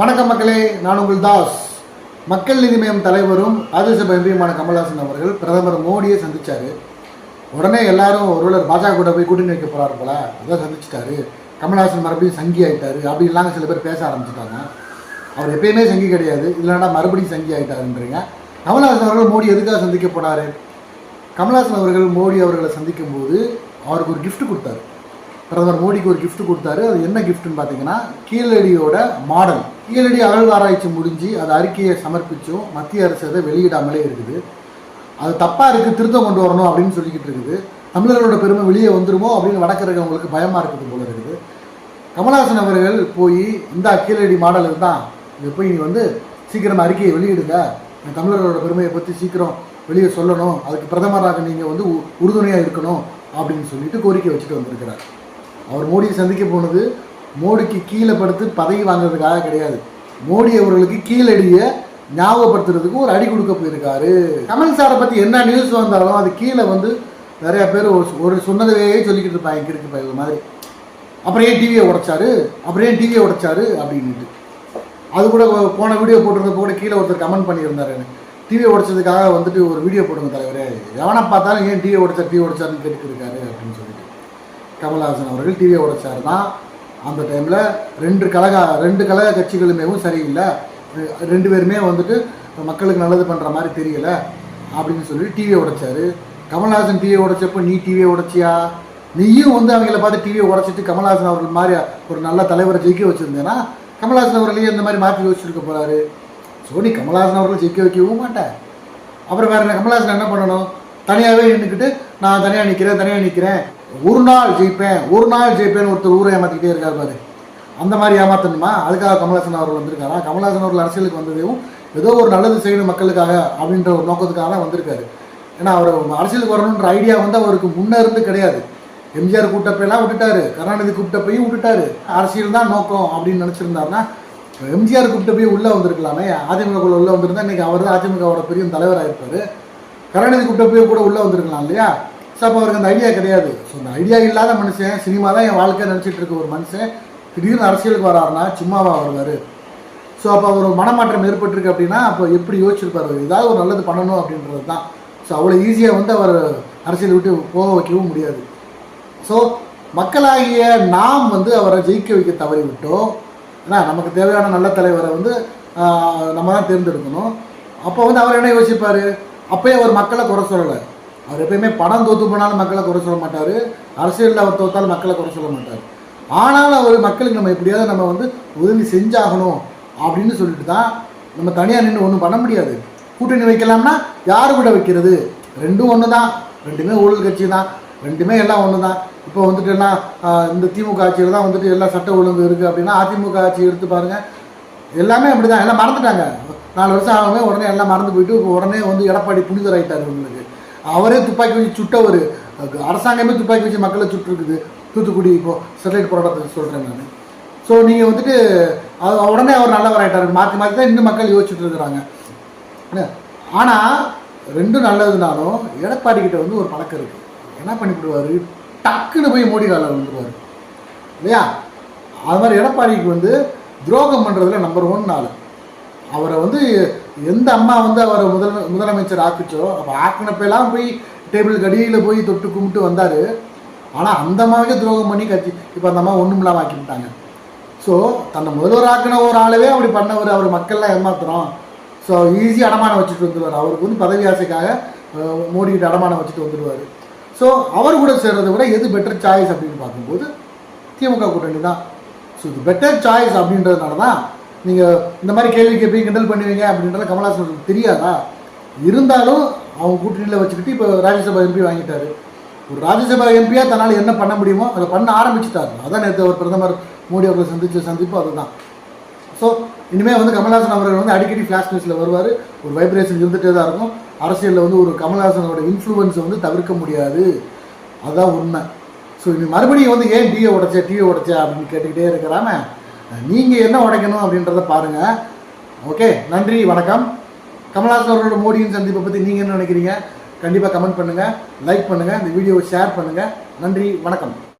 வணக்கம் மக்களே நான் உங்கள் தாஸ். மக்கள் நீதி மய்யம் தலைவரும் ராஜ்யசபா எம்பியுமான கமல்ஹாசன் அவர்கள் பிரதமர் மோடியை சந்தித்தார் உடனே எல்லாரும் ஒருவர் பாஜக கூட போய் கூட்டணி வைக்க போகிறார் போல. அதான் சந்திச்சிட்டாரு. கமல்ஹாசன் மறுபடியும் சங்கி ஆயிட்டாரு. அப்படின்லாம் சில பேர் பேச ஆரம்பிச்சிட்டாங்க. அவர் எப்பயுமே சங்கி கிடையாது. இல்லைன்னா மறுபடியும் சங்கி ஆகிட்டாருன்றீங்க கமல்ஹாசன் அவர்கள் மோடி எதுக்காக சந்திக்க போனாரு? கமல்ஹாசன் அவர்கள் மோடி அவர்களை சந்திக்கும் போது அவருக்கு ஒரு கிஃப்ட் கொடுத்தாரு. பிரதமர் மோடிக்கு ஒரு கிஃப்ட் கொடுத்தாரு. அது என்ன கிஃப்ட்னு பார்த்தீங்கன்னா கீழடியோட மாடல். கீழடி அகழ்வாராய்ச்சி முடிஞ்சு அது அறிக்கையை சமர்ப்பிச்சும் மத்திய அரசு அதை வெளியிடாமலே இருக்குது. அது தப்பாக இருக்குது திருத்தம் கொண்டு வரணும் அப்படின்னு சொல்லிக்கிட்டு இருக்குது. தமிழர்களோட பெருமை வெளியே வந்துருமோ அப்படின்னு வடக்கிறவங்களுக்கு பயமாக இருக்குது போல இருக்குது. கமல்ஹாசன் அவர்கள் போய் இந்த கீழடி மாடல் தான் இதை போய் நீ வந்து சீக்கிரம் அறிக்கையை வெளியிடுங்க. தமிழர்களோட பெருமையை பற்றி சீக்கிரம் வெளியே சொல்லணும். அதுக்கு பிரதமராக நீங்கள் வந்து உ- உறுதுணையாக இருக்கணும் அப்படின்னு சொல்லிட்டு கோரிக்கை வச்சுட்டு வந்திருக்கிறார். அவர் மோடியை சந்திக்க போனது மோடிக்கு கீழே படுத்து பதவி வாங்குறதுக்காக கிடையாது. மோடி அவர்களுக்கு கீழடிய ஞாபகப்படுத்துறதுக்கு ஒரு அடி கொடுக்க போயிருக்காரு. கமல் சாரை பற்றி என்ன நியூஸ் வந்தாலும் அது கீழே வந்து நிறைய பேர் ஒரு ஒரு சொன்னதையே சொல்லிக்கிட்டு இருப்பாங்க இங்கே இருக்கு இது மாதிரி. அப்புறம் ஏன் டிவியை உடைச்சாரு? அப்புறம் ஏன் டிவியை உடைச்சாரு? அப்படின்ட்டு அது கூட போன வீடியோ போட்டிருந்த கூட கீழே ஒருத்தர் கமெண்ட் பண்ணியிருந்தாரு டிவியை உடைச்சதுக்காக வந்துட்டு ஒரு வீடியோ போடுங்க தலைவர். எவனை பார்த்தாலும் ஏன் டிவியை உடைச்சா டிவி உடைச்சாருன்னு கேட்டுட்டு அப்படின்னு சொல்லிட்டு. கமல்ஹாசன் அவர்கள் டிவியை உடைச்சார் தான் அந்த டைமில் ரெண்டு கழக ரெண்டு கழக கட்சிகளுமேவும் சரியில்லை. ரெண்டு பேருமே வந்துட்டு மக்களுக்கு நல்லது பண்ணுற மாதிரி தெரியல அப்படின்னு சொல்லி டிவியை உடைச்சாரு. கமல்ஹாசன் டிவியை உடைச்சப்போ நீ டிவியை உடைச்சியா? நீயும் வந்து அவங்கள பார்த்து டிவியை உடைச்சிட்டு கமல்ஹாசன் அவர்கள் மாதிரி ஒரு நல்ல தலைவரை ஜெயிக்க வச்சுருந்தேன்னா கமல்ஹாசன் அவர்களையும் இந்த மாதிரி மாற்றி யோசிச்சிருக்க போகிறாரு ஸோ நீ கமல்ஹாசன் அவர்கள் ஜெயிக்க வைக்கவும் மாட்டேன் அப்புறம் வேற என்ன? கமல்ஹாசன் என்ன பண்ணணும்? தனியாகவே நின்றுக்கிட்டு நான் தனியாக நிற்கிறேன் தனியாக நிற்கிறேன் ஒரு நாள் ஜெயிப்பேன் ஒரு நாள் ஜெயிப்பேன்னு ஒருத்தர் ஊரை ஏமாற்றிக்கிட்டே இருக்கார் பாரு. அந்த மாதிரி ஏமாத்தணுமா? அதுக்காக கமல்ஹாசன் அவர்கள் வந்திருக்காரா? கமல்ஹாசன் அவர்கள் அரசியலுக்கு வந்ததையும் ஏதோ ஒரு நல்லது செய்யணும் மக்களுக்காக அப்படின்ற ஒரு நோக்கத்துக்காக தான் வந்திருக்காரு. ஏன்னா அவர் அரசியலுக்கு வரணுன்ற ஐடியா வந்து அவருக்கு முன்னே இருந்து கிடையாது. எம்ஜிஆர் கூட்டப்பையெல்லாம் விட்டுட்டாரு. கருணாநிதி கூப்பிட்டப்பையும் விட்டுட்டாரு. அரசியல் தான் நோக்கம் அப்படின்னு நினச்சிருந்தாருன்னா எம்ஜிஆர் கூப்பிட்டு போய் உள்ளே வந்திருக்கலாமே. அதிமுகக்குள்ள உள்ளே வந்திருந்தா இன்னைக்கு அவர் தான் அதிமுகவோட பெரிய தலைவராக இருப்பார் கருணாநிதி கூப்பிட்ட போய் கூட உள்ளே வந்திருக்கலாம் இல்லையா? ஸோ அப்போ அவருக்கு அந்த ஐடியா கிடையாது. ஸோ அந்த ஐடியா இல்லாத மனுஷன் சினிமா தான் என் வாழ்க்கை நினச்சிட்டு இருக்க ஒரு மனுஷன் திடீர்னு அரசியலுக்கு வராருன்னா சும்மாவா வருவார். ஸோ அப்போ அவர் மனமாற்றம் ஏற்பட்டிருக்கு அப்படின்னா அப்போ எப்படி யோசிச்சிருப்பார்? அவர் ஏதாவது ஒரு நல்லது பண்ணணும் அப்படின்றது தான் ஸோ அவ்வளோ ஈஸியாக வந்து அவர் அரசியலை விட்டு போக வைக்கவும் முடியாது. ஸோ மக்களாகிய நாம் வந்து அவரை ஜெயிக்க வைக்க தவறி விட்டோம் ஏன்னா நமக்கு தேவையான நல்ல தலைவரை வந்து நம்ம தான் தேர்ந்தெடுக்கணும். அப்போ வந்து அவர் என்ன யோசிப்பார்? அப்போயே அவர் மக்களை குறை சொல்லலை. அவர் எப்பயுமே படம் தோற்று போனாலும் மக்களை குறை சொல்ல மாட்டார். அரசியலில் அவர் தோற்றாலும் மக்களை குறை சொல்ல மாட்டார். ஆனாலும் அவர் மக்களுக்கு நம்ம எப்படியாவது நம்ம வந்து உதவி செஞ்சாகணும் அப்படின்னு சொல்லிட்டு தான் நம்ம தனியாக நின்று ஒன்றும் பண்ண முடியாது. கூட்டணி வைக்கலாம்னா யார் கூட வைக்கிறது? ரெண்டும் ஒன்று தான் ரெண்டுமே ஊழல் கட்சி தான் ரெண்டுமே எல்லாம் ஒன்று தான் இப்போ வந்துட்டு என்ன இந்த திமுக ஆட்சியில் தான் வந்துட்டு எல்லா சட்ட ஒழுங்கு இருக்குது அப்படின்னா அதிமுக ஆட்சி எடுத்து பாருங்கள் எல்லாமே அப்படி தான் எல்லாம் மறந்துட்டாங்க. நாலு வருஷம் ஆகவே உடனே எல்லாம் மறந்து போயிட்டு இப்போ உடனே வந்து எடப்பாடி புனிதர் ஆயிட்டார் உங்களுக்கு அவரே துப்பாக்கி வச்சு சுட்டவர் அரசாங்கமே துப்பாக்கி வச்சு மக்களை சுட்டுருக்குது. தூத்துக்குடி இப்போ ஸ்டெர்லைட் போராட்டத்தை சொல்கிறேன் நான். ஸோ நீங்கள் வந்துட்டு அது உடனே அவர் நல்லவர் ஆயிட்டாரு. மாற்றி மாற்றி தான் இன்னும் மக்கள் யோசிச்சுட்டு இருக்கிறாங்க. ஆனால் ரெண்டும் நல்லதுனாலும் எடப்பாடி கிட்ட வந்து ஒரு பழக்கம் இருக்குது என்ன பண்ணிவிடுவார்? டக்குன்னு போய் மோடி காலில் விழுந்துருவார். இல்லையா? அது மாதிரி எடப்பாடிக்கு வந்து துரோகம் பண்ணுறதுல நம்பர் ஒன் ஆள். அவரை வந்து எந்த அம்மா வந்து அவரை முதல் முதலமைச்சர் ஆக்குச்சோ அப்போ ஆக்கினப்பெல்லாம் போய் டேபிள் கடியில் போய் தொட்டு கும்பிட்டு வந்தார். ஆனால் அந்த அம்மாவுக்கே துரோகம் பண்ணி கட்சி இப்போ அந்த அம்மா ஒன்றும் இல்லாமல் ஆக்கிவிட்டாங்க. ஸோ தன்னை முதல்வர் ஆக்கின ஒரு ஆளவே அப்படி பண்ணவர் அவர் மக்கள்லாம் ஏமாத்துறோம். ஸோ ஈஸி அடமானம் வச்சுட்டு வந்துடுவார் அவருக்கு வந்து பதவி ஆசைக்காக மோடிக்கிட்ட அடமானம் வச்சுட்டு வந்துடுவார் ஸோ அவர் கூட சேர்றதை விட எது பெட்டர் சாய்ஸ் அப்படின்னு பார்க்கும்போது திமுக கூட்டணி தான். ஸோ இது பெட்டர் சாய்ஸ் அப்படின்றதுனால தான் நீங்கள் இந்த மாதிரி கேள்வி கேட்பீங்க கிண்டல் பண்ணுவீங்க அப்படின்றத கமல்ஹாசனுக்கு தெரியாதா? இருந்தாலும் அவங்க கூட்டணியில் வச்சுக்கிட்டு இப்போ ராஜ்யசபா எம்பி வாங்கிட்டாரு. ஒரு ராஜ்யசபா எம்பியாக தன்னால் என்ன பண்ண முடியுமோ அதை பண்ண ஆரம்பிச்சுட்டாரு. அதான் நேற்று அவர் பிரதமர் மோடி அவர்களை சந்தித்த சந்திப்பு அதுதான். ஸோ இனிமேல் வந்து கமல்ஹாசன் அவர்கள் வந்து அடிக்கடி ஃப்ளாஷ் நியூஸில் வருவார். ஒரு வைப்ரேஷன் இருந்துகிட்டே தான் இருக்கும். அரசியலில் வந்து ஒரு கமல்ஹாசனோட இன்ஃப்ளூயன்ஸை வந்து தவிர்க்க முடியாது. அதுதான் உண்மை. ஸோ இனி மறுபடியும் வந்து ஏன் டிஏ உடைச்ச டிஏ உடைச்ச அப்படின்னு கேட்டுக்கிட்டே இருக்கிறாம நீங்கள் என்ன உடைக்கணும் அப்படின்றத பாருங்கள் ஓகே நன்றி வணக்கம். கமல்ஹாசன் அவர்களோட மோடியின் சந்திப்பை பற்றி நீங்கள் என்ன நினைக்கிறீங்க? கண்டிப்பாக கமெண்ட் பண்ணுங்கள் லைக் பண்ணுங்கள் இந்த வீடியோவை ஷேர் பண்ணுங்கள் நன்றி வணக்கம்.